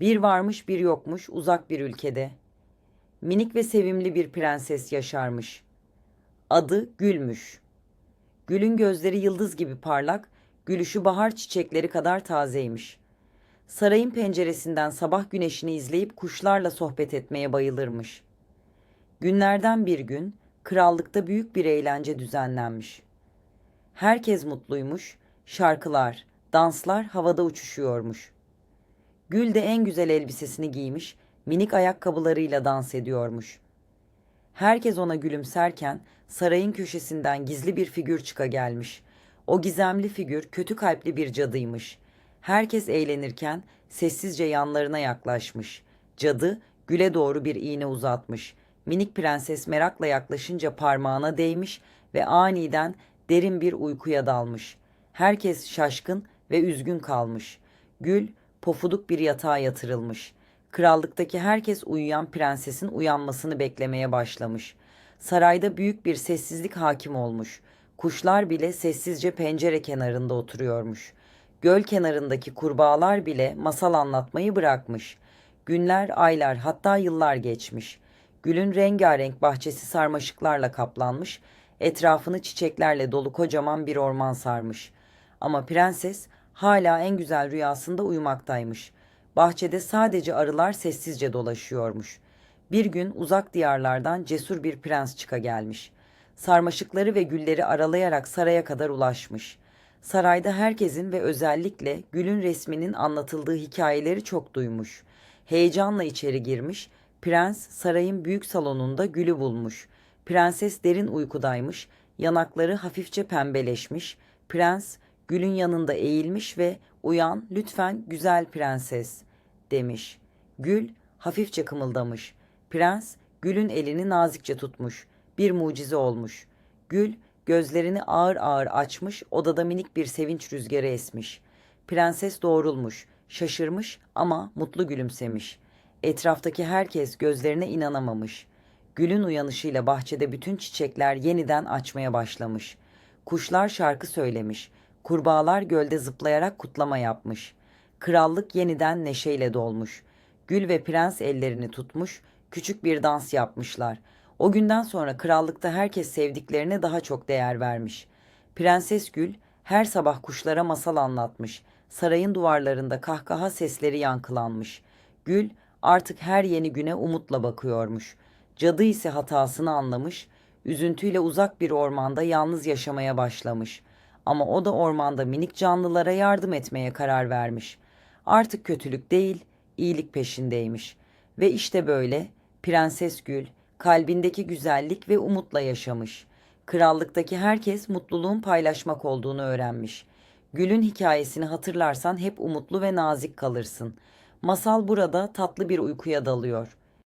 Bir varmış bir yokmuş uzak bir ülkede. Minik ve sevimli bir prenses yaşarmış. Adı Gülmüş. Gül'ün gözleri yıldız gibi parlak, gülüşü bahar çiçekleri kadar tazeymiş. Sarayın penceresinden sabah güneşini izleyip kuşlarla sohbet etmeye bayılırmış. Günlerden bir gün krallıkta büyük bir eğlence düzenlenmiş. Herkes mutluymuş, şarkılar, danslar havada uçuşuyormuş. Gül de en güzel elbisesini giymiş, minik ayakkabılarıyla dans ediyormuş. Herkes ona gülümserken sarayın köşesinden gizli bir figür çıka gelmiş. O gizemli figür kötü kalpli bir cadıymış. Herkes eğlenirken sessizce yanlarına yaklaşmış. Cadı Gül'e doğru bir iğne uzatmış. Minik prenses merakla yaklaşınca parmağına değmiş ve aniden derin bir uykuya dalmış. Herkes şaşkın ve üzgün kalmış. Gül pofuduk bir yatağa yatırılmış. Krallıktaki herkes uyuyan prensesin uyanmasını beklemeye başlamış. Sarayda büyük bir sessizlik hakim olmuş. Kuşlar bile sessizce pencere kenarında oturuyormuş. Göl kenarındaki kurbağalar bile masal anlatmayı bırakmış. Günler, aylar hatta yıllar geçmiş. Gülün rengarenk bahçesi sarmaşıklarla kaplanmış, etrafını çiçeklerle dolu kocaman bir orman sarmış. Ama prenses hala en güzel rüyasında uyumaktaymış. Bahçede sadece arılar sessizce dolaşıyormuş. Bir gün uzak diyarlardan cesur bir prens çıka gelmiş. Sarmaşıkları ve gülleri aralayarak saraya kadar ulaşmış. Sarayda herkesin ve özellikle Gül'ün resminin anlatıldığı hikayeleri çok duymuş. Heyecanla içeri girmiş, prens sarayın büyük salonunda Gül'ü bulmuş. Prenses derin uykudaymış, yanakları hafifçe pembeleşmiş. Prens Gül'ün yanında eğilmiş ve uyan lütfen güzel prenses demiş. Gül hafifçe kımıldamış. Prens Gül'ün elini nazikçe tutmuş. Bir mucize olmuş. Gül gözlerini ağır ağır açmış, odada minik bir sevinç rüzgarı esmiş. Prenses doğrulmuş, şaşırmış ama mutlu gülümsemiş. Etraftaki herkes gözlerine inanamamış. Gül'ün uyanışıyla bahçede bütün çiçekler yeniden açmaya başlamış. Kuşlar şarkı söylemiş. Kurbağalar gölde zıplayarak kutlama yapmış. Krallık yeniden neşeyle dolmuş. Gül ve prens ellerini tutmuş, küçük bir dans yapmışlar. O günden sonra krallıkta herkes sevdiklerine daha çok değer vermiş. Prenses Gül her sabah kuşlara masal anlatmış. Sarayın duvarlarında kahkaha sesleri yankılanmış. Gül artık her yeni güne umutla bakıyormuş. Cadı ise hatasını anlamış, üzüntüyle uzak bir ormanda yalnız yaşamaya başlamış. Ama o da ormanda minik canlılara yardım etmeye karar vermiş. Artık kötülük değil, iyilik peşindeymiş. Ve işte böyle Prenses Gül kalbindeki güzellik ve umutla yaşamış. Krallıktaki herkes mutluluğun paylaşmak olduğunu öğrenmiş. Gül'ün hikayesini hatırlarsan hep umutlu ve nazik kalırsın. Masal burada tatlı bir uykuya dalıyor.